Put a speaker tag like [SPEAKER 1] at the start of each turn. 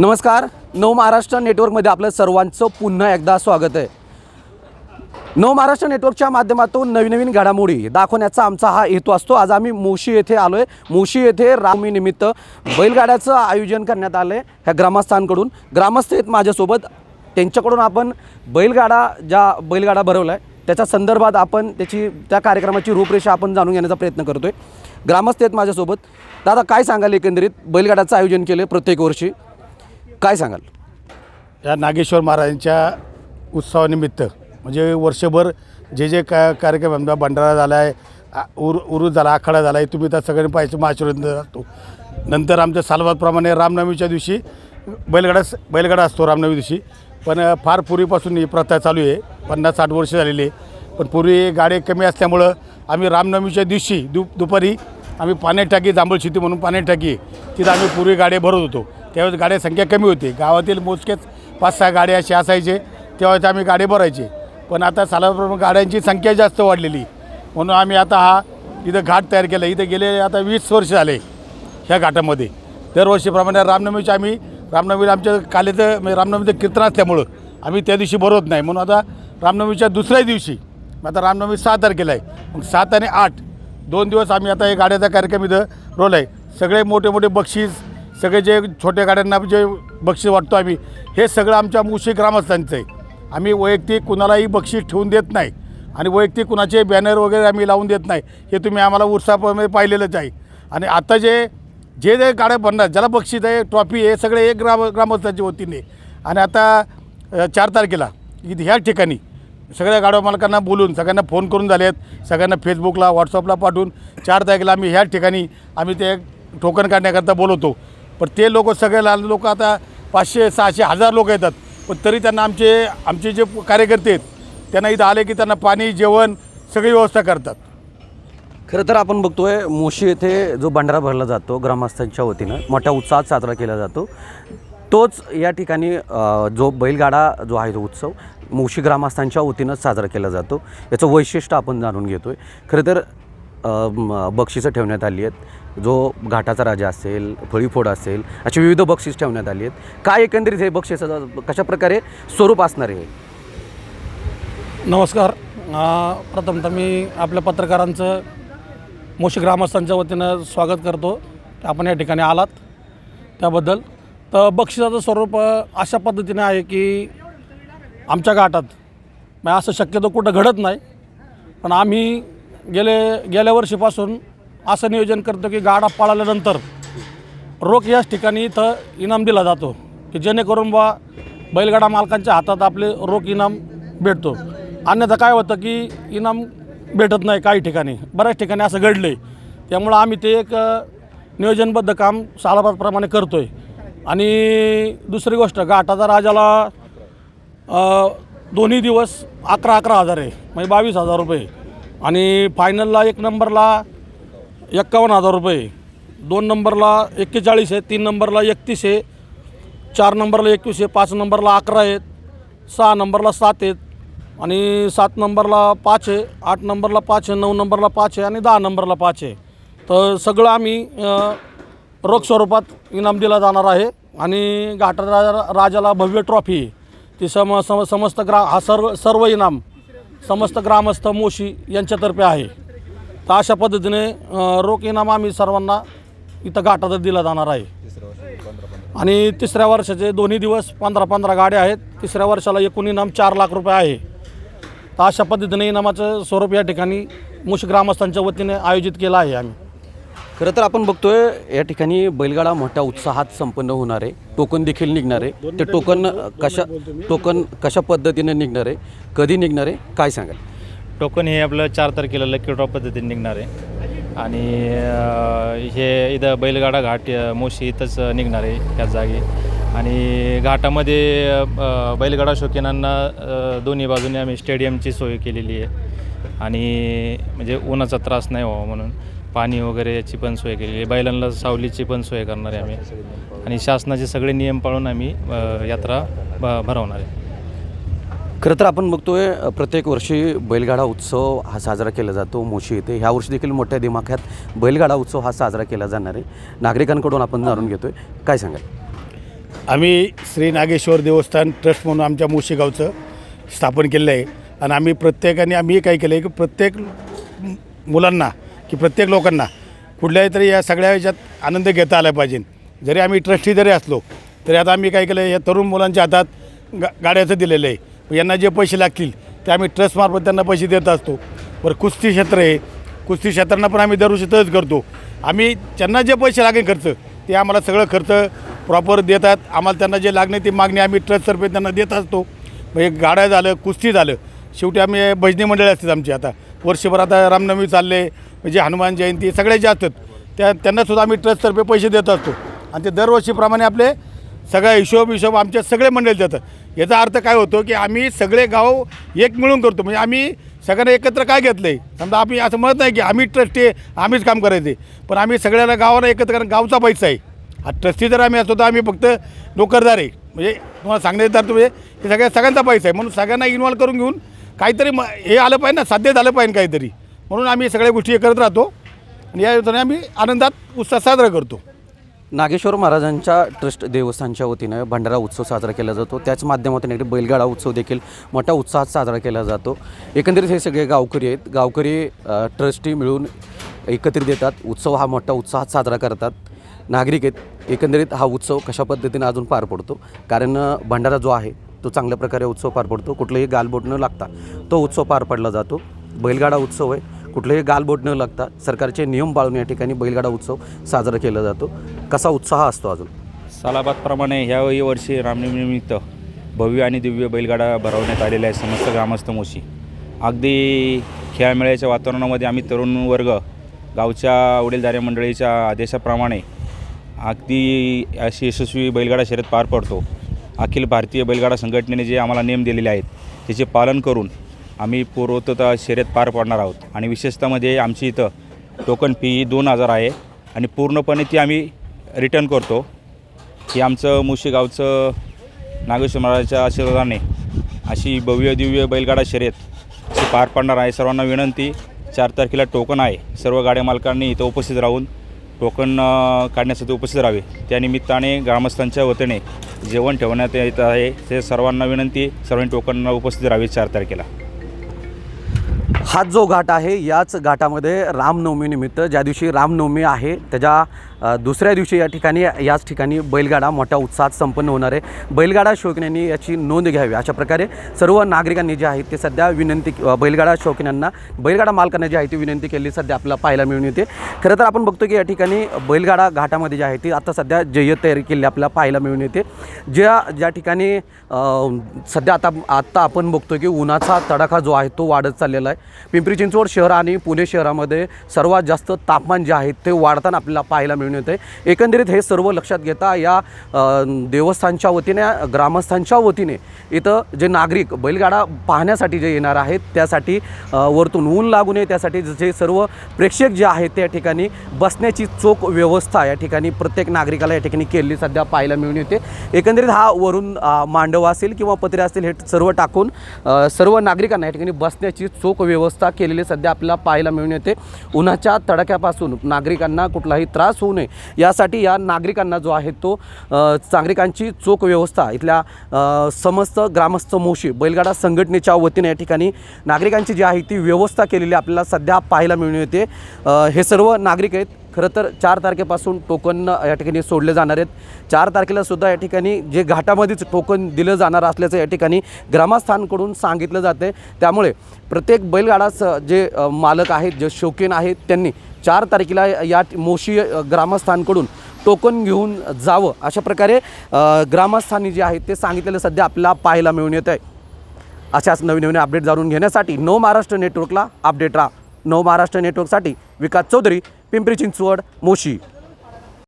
[SPEAKER 1] नमस्कार. नव महाराष्ट्र नेटवर्कमध्ये आपलं सर्वांचं पुन्हा एकदा स्वागत आहे. नव महाराष्ट्र नेटवर्कच्या माध्यमातून नवीन नवीन घडामोडी दाखवण्याचा आमचा हा हेतू असतो. आज आम्ही मोशी येथे आलो आहे मोशी येथे रामनिमित्त बैलगाड्याचं आयोजन करण्यात आलं आहे ह्या ग्रामस्थांकडून. ग्रामस्थ आहेत माझ्यासोबत. त्यांच्याकडून आपण बैलगाडा ज्या बैलगाडा भरवला आहे त्याच्या संदर्भात आपण त्याची त्या कार्यक्रमाची रूपरेषा आपण जाणून घेण्याचा प्रयत्न करतो आहे ग्रामस्थ आहेत माझ्यासोबत. दादा काय सांगाल एकंदरीत? बैलगाड्याचं आयोजन केलं प्रत्येक वर्षी. काय सांगाल?
[SPEAKER 2] या नागेश्वर महाराजांच्या उत्सवानिमित्त म्हणजे वर्षभर जे जे का कार्यक्रम आमचा भंडारा झाला आहे आ- उर उरुज झाला आखाडा झाला आहे तुम्ही त्या सगळ्यांनी पाहिजे आशीर्वाद असतो नंतर आमच्या सालवादप्रमाणे रामनवमीच्या दिवशी बैलगाडा बैलगाडा असतो रामनवमी दिवशी. पण फार पूर्वीपासून ही प्रथा चालू आहे. पन्नास साठ वर्ष झालेली आहे. पण पूर्वी गाडी कमी असल्यामुळं आम्ही रामनवमीच्या दिवशी दु दुपारी आम्ही पाण्यात टाकी जांभूळ शेती म्हणून पाण्यात टाकी तिथं आम्ही पूर्वी गाडी भरत होतो. त्यावेळेस गाड्या संख्या कमी होती. गावातील मोजकेच पाच सहा गाड्या असे असायचे. त्यावेळेस आम्ही गाडे भरायचे. पण आता सालाप्रमाणे गाड्यांची संख्या जास्त वाढलेली. म्हणून आम्ही आता हा इथं घाट तयार केला. इथं गेले आता वीस वर्ष झाले ह्या घाटामध्ये. दरवर्षीप्रमाणे रामनवमीच्या आम्ही रामनवमीला आमच्या कालेचं म्हणजे रामनवमीचं कीर्तन असल्यामुळं आम्ही त्या दिवशी भरवत नाही. म्हणून आता रामनवमीच्या दुसऱ्या दिवशी आता रामनवमी सहा तारखेला आहे. मग सात आणि आठ दोन दिवस आम्ही आता हे गाड्याचा कार्यक्रम इथं रोल आहे सगळे मोठे मोठे बक्षीस सगळे जे छोट्या गाड्यांना जे बक्षीस वाटतो आम्ही हे सगळं आमच्या मुशी ग्रामस्थांचं आहे आम्ही वैयक्तिक कुणालाही बक्षीस ठेवून देत नाही आणि वैयक्तिक कुणाचे बॅनर वगैरे आम्ही लावून देत नाही हे तुम्ही आम्हाला उत्साहामध्ये पाहिलेलंच आहे. आणि आता जे जे जे गाड्या बनणार ज्याला बक्षीस आहे ट्रॉफी हे सगळे एक ग्राम ग्रामस्थांच्या वतीने. आणि आता चार तारखेला ह्या ठिकाणी सगळ्या गाड्या मालकांना बोलून सगळ्यांना फोन करून झाले आहेत सगळ्यांना फेसबुकला व्हॉट्सअपला पाठवून चार तारखेला आम्ही ह्या ठिकाणी आम्ही ते टोकन काढण्याकरता बोलवतो. पण ते लोक सगळे लाल लोक आता पाचशे सहाशे हजार लोक येतात. पण तरी त्यांना आमचे आमचे जे कार्यकर्ते आहेत त्यांना इथं आले की त्यांना पाणी जेवण सगळी व्यवस्था करतात.
[SPEAKER 1] खरं तर आपण बघतोय मोशी येथे जो भंडारा भरला जातो ग्रामस्थांच्या वतीनं मोठ्या उत्साहात साजरा केला जातो. तोच या ठिकाणी जो बैलगाडा जो आहे तो उत्सव मोशी ग्रामस्थांच्या वतीनं साजरा केला जातो. याचं वैशिष्ट्य आपण जाणून घेतो आहे खरं तर बक्षिसं ठेवण्यात आली आहेत. जो घाटाचा राजा असेल फळीफोड असेल अशी विविध बक्षीस ठेवण्यात आली आहेत. काय एकंदरीत हे बक्षिसाचं कशाप्रकारे स्वरूप असणार आहे?
[SPEAKER 3] नमस्कार. प्रथमतः मी आपल्या पत्रकारांचं मोशी ग्रामस्थांच्या वतीनं स्वागत करतो. आपण या ठिकाणी आलात. त्याबद्दल. तर बक्षिसाचं स्वरूप अशा पद्धतीने आहे की आमच्या घाटात म्हणजे असं शक्यतो कुठं घडत नाही. पण आम्ही गेले गेल्या वर्षीपासून असं नियोजन करतो की गाडा पळाल्यानंतर रोख याच ठिकाणी इथं इनाम दिला जातो की जेणेकरून बा बैलगाडा मालकांच्या हातात आपले रोख इनाम भेटतो. अन्यथा काय होतं की इनाम भेटत नाही काही ठिकाणी बऱ्याच ठिकाणी असं घडलं आहे त्यामुळं आम्ही ते एक नियोजनबद्ध काम सालाबादप्रमाणे करतो आहे आणि दुसरी गोष्ट घाटाचा राजाला दोन्ही दिवस अकरा अकरा हजार आहे म्हणजे बावीस हजार रुपये. आणि फायनलला एक नंबरला एक्कावन्न हजार रुपये. दोन नंबरला एक्केचाळीस आहे तीन नंबरला एकतीस आहे चार नंबरला एकवीस आहे पाच नंबरला अकरा आहेत सहा नंबरला सात आहेत आणि सात नंबरला पाच आहे आठ नंबरला पाच आहे नऊ नंबरला पाच आहे आणि दहा नंबरला पाच आहे. तर सगळं आम्ही रोख स्वरूपात इनाम दिला जाणार आहे आणि घाटा राजा राजाला भव्य ट्रॉफी ती सम सम समस्त ग्रा हा सर्व सर्व इनाम समस्त ग्रामस्थ मोशी यांच्यातर्फे आहे. तर अशा पद्धतीने रोख इनाम आम्ही सर्वांना इथं घाटात दिला जाणार आहे. आणि तिसऱ्या वर्षाचे दोन्ही दिवस पंधरा पंधरा गाड्या आहेत. तिसऱ्या वर्षाला एकूण इनाम चार लाख रुपये आहे. तर अशा पद्धतीने इनामाचं स्वरूप या ठिकाणी मुश ग्रामस्थांच्या वतीने आयोजित केलं आहे आम्ही.
[SPEAKER 1] खरं तर आपण बघतोय या ठिकाणी बैलगाडा मोठ्या उत्साहात संपन्न होणार आहे. टोकन देखील निघणार आहे. ते टोकन कशा टोकन कशा पद्धतीने निघणार आहे? कधी निघणार आहे? काय सांगाल?
[SPEAKER 4] टोकन हे आपलं चार तारखेला लकी ड्रॉ पद्धतीने निघणार आहे. आणि हे इथं बैलगाडा घाट मोशी इथंच निघणार आहे ह्या जागी. आणि घाटामध्ये बैलगाडा शौकीनांना दोन्ही बाजूने आम्ही स्टेडियमची सोय केलेली आहे. आणि म्हणजे उन्हाचा त्रास नाही व्हावा म्हणून पाणी वगैरे याची पण सोय केलेली आहे. बैलांना सावलीची पण सोय करणार आहे आम्ही. आणि शासनाचे सगळे नियम पाळून आम्ही यात्रा भ भरवणार आहे.
[SPEAKER 1] खरं तर आपण बघतोय प्रत्येक वर्षी बैलगाडा उत्सव हा साजरा केला जातो मोशी येथे. ह्या वर्षी देखील मोठ्या दिमाख्यात बैलगाडा उत्सव हा साजरा केला जाणार आहे. नागरिकांकडून आपण जाणून घेतोय. काय सांगाल?
[SPEAKER 2] आम्ही श्री नागेश्वर देवस्थान ट्रस्ट म्हणून आमच्या मुशी गावचं स्थापन केलेलं आहे. आणि आम्ही प्रत्येकाने आम्ही काय केलं आहे की प्रत्येक मुलांना की प्रत्येक लोकांना कुठल्याही तरी या सगळ्या ह्याच्यात आनंद घेता आला पाहिजे. जरी आम्ही ट्रस्टी जरी असलो तरी आता आम्ही काय केलं आहे या तरुण मुलांच्या हातात गा गाड्याचं दिलेलं आहे. यांना जे पैसे लागतील ते आम्ही ट्रस्टमार्फत त्यांना पैसे देत असतो. बरं कुस्ती क्षेत्र आहे. कुस्ती क्षेत्रांना पण आम्ही दरवर्षी तच करतो. आम्ही त्यांना जे पैसे लागेल खर्च ते आम्हाला सगळं खर्च प्रॉपर देतात आम्हाला त्यांना जे लागणे ती मागणी आम्ही ट्रस्टतर्फे त्यांना देत असतो. म्हणजे गाड्या झालं कुस्ती झालं. शेवटी आम्ही भजनी मंडळी असतात आमची आता. वर्षभर आता रामनवमी चालले म्हणजे हनुमान जयंती सगळ्या ज्या असतात त्या त्यांनासुद्धा आम्ही ट्रस्टतर्फे पैसे देत असतो. आणि ते दरवर्षीप्रमाणे आपले सगळा हिशोब हिशोब आमच्या सगळे मंडळी देतात. याचा अर्थ काय होतो की आम्ही सगळे गाव एक मिळून करतो. म्हणजे आम्ही सगळ्यांना एकत्र काय घेतलं आहे समजा आम्ही असं म्हणत नाही की आम्ही ट्रस्टी आहे आम्हीच काम करायचे पण आम्ही सगळ्यांना गावाला एकत्र कारण गावचा पैसा आहे. हा ट्रस्टी जर आम्ही असतो तर आम्ही फक्त नोकरदार आहे. म्हणजे तुम्हाला सांगण्यात अर्थ म्हणजे हे सगळ्या सगळ्यांचा पैसा आहे. म्हणून सगळ्यांना इन्व्हॉल्व करून घेऊन काहीतरी म हे आलं पाहिजे ना साध्य झालं पाहिजे काहीतरी. म्हणून आम्ही सगळ्या गोष्टी एकत्र करत राहतो. आणि या योजने आम्ही आनंदात उत्साह साजरा करतो.
[SPEAKER 1] नागेश्वर महाराजांच्या ट्रस्ट देवस्थानच्या वतीनं भंडारा उत्सव साजरा केला जातो. त्याच माध्यमातून इकडे बैलगाडा उत्सव देखील मोठ्या उत्साहात साजरा केला जातो. एकंदरीत हे सगळे गावकरी आहेत. गावकरी ट्रस्टी मिळून एकत्रित येतात. उत्सव हा मोठ्या उत्साहात साजरा करतात. नागरिक आहेत. एकंदरीत हा उत्सव कशा पद्धतीने अजून पार पडतो? कारण भंडारा जो आहे तो चांगल्या प्रकारे उत्सव पार पडतो. कुठलंही गालबोट न लागता तो उत्सव पार पडला जातो. बैलगाडा उत्सव आहे. कुठलंही गालबोट न लागता सरकारचे नियम पाळून या ठिकाणी बैलगाडा उत्सव साजरा केला जातो. कसा उत्साह असतो अजून?
[SPEAKER 5] सालाबादप्रमाणे ह्याही वर्षी रामनवमीनिमित्त भव्य आणि दिव्य बैलगाडा भरवण्यात आलेला आहे समस्त ग्रामस्थ मोशी. अगदी खेळामेळ्याच्या वातावरणामध्ये आम्ही तरुण वर्ग गावच्या वडीलधाऱ्या मंडळीच्या आदेशाप्रमाणे अगदी अशी यशस्वी बैलगाडा शर्यत पार पडतो. अखिल भारतीय बैलगाडा संघटनेने जे आम्हाला नियम दिलेले आहेत त्याचे पालन करून आम्ही पूर्वतता शर्यत पार पाडणार आहोत. आणि विशेषतः म्हणजे आमची इथं टोकन फी ही दोन हजार आहे. आणि पूर्णपणे ती आम्ही रिटर्न करतो. की आमचं मुशी गावचं नागेश्वर महाराजाच्या आशीर्वादाने अशी भव्य दिव्य बैलगाडा शर्यत अशी पार पाडणार आहे. सर्वांना विनंती चार तारखेला टोकन आहे. सर्व गाड्या मालकांनी इथं उपस्थित राहून टोकन काढण्यासाठी उपस्थित राहावे. त्यानिमित्ताने ग्रामस्थांच्या वतीने जेवण ठेवण्यात येत आहे. ते सर्वांना विनंती सर्वांनी टोकन उपस्थित राहावे चार तारखेला.
[SPEAKER 1] हा जो घाट आहे याच घाटामध्ये रामनवमीनिमित्त ज्या दिवशी रामनवमी आहे त्याच्या दुसऱ्या दिवशी या ठिकाणी याच ठिकाणी बैलगाडा मोठ्या उत्साहात संपन्न होणार आहे. बैलगाडा शौकीनांनी याची नोंद घ्यावी. अशा प्रकारे सर्व नागरिकांनी जे आहे ते सध्या विनंती बैलगाडा शौकीनांना बैलगाडा मालकांना जी आहे ती विनंती केली सध्या आपल्याला पाहायला मिळून येते. खरं तर आपण बघतो की या ठिकाणी बैलगाडा घाटामध्ये जे आहे ती आता सध्या जय्यत तयारी केली आपल्याला पाहायला मिळून येते. ज्या ज्या ठिकाणी सध्या आता आत्ता आपण बघतो की उन्हाचा तडाखा जो आहे तो वाढत चाललेला आहे. पिंपरी चिंचवड शहर आणि पुणे शहरामध्ये सर्वात जास्त तापमान जे आहे ते वाढताना आपल्याला पाहायला मिळून येते. एकंदरीत हे सर्व लक्षात घेता या देवस्थानच्या वतीने ग्रामस्थांच्या वतीने इथं जे नागरिक बैलगाडा पाहण्यासाठी जे येणार आहेत त्यासाठी वरतून ऊन लागू नये त्यासाठी जे सर्व प्रेक्षक जे आहेत त्या ठिकाणी बसण्याची चोख व्यवस्था या ठिकाणी प्रत्येक नागरिकाला या ठिकाणी केलेली सध्या पाहायला मिळून येते. एकंदरीत हा वरून मांडवा मांडव असेल किंवा पत्रे असतील हे सर्व टाकून सर्व नागरिकांना या ठिकाणी बसण्याची चोख व्यवस्था व्यवस्था केलेली सध्या आपल्याला पाहायला मिळून येते. उन्हाच्या तडाख्यापासून नागरिकांना कुठलाही त्रास होऊ नये. यासाठी या नागरिकांना जो आहे तो नागरिकांची चोख व्यवस्था इथल्या समस्त ग्रामस्थ मोशी बैलगाडा संघटनेच्या वतीने या ठिकाणी नागरिकांची जी आहे ती व्यवस्था केलेली आपल्याला सध्या पाहायला मिळून येते. हे सर्व नागरिक आहेत. खरं तर चार तारखेपासून टोकन या ठिकाणी सोडले जाणार आहेत. चार तारखेला सुद्धा या ठिकाणी जे घाटामध्येच टोकन दिलं जाणार असल्याचं या ठिकाणी ग्रामस्थांकडून सांगितलं जाते त्यामुळे प्रत्येक बैलगाडास जे मालक आहेत जे शौकीन आहेत त्यांनी चार तारखेला या मोशी ग्रामस्थांकडून टोकन घेऊन जावं अशा प्रकारे ग्रामस्थांनी जे आहेत ते सांगितलेलं सध्या आपल्याला पाहायला मिळून येत आहे अशाच नवीन नवीन अपडेट जाणून घेण्यासाठी नव महाराष्ट्र नेटवर्कला अपडेट राहा. नव महाराष्ट्र नेटवर्कसाठी विकास चौधरी पिंपरी चिंचवड मोशी.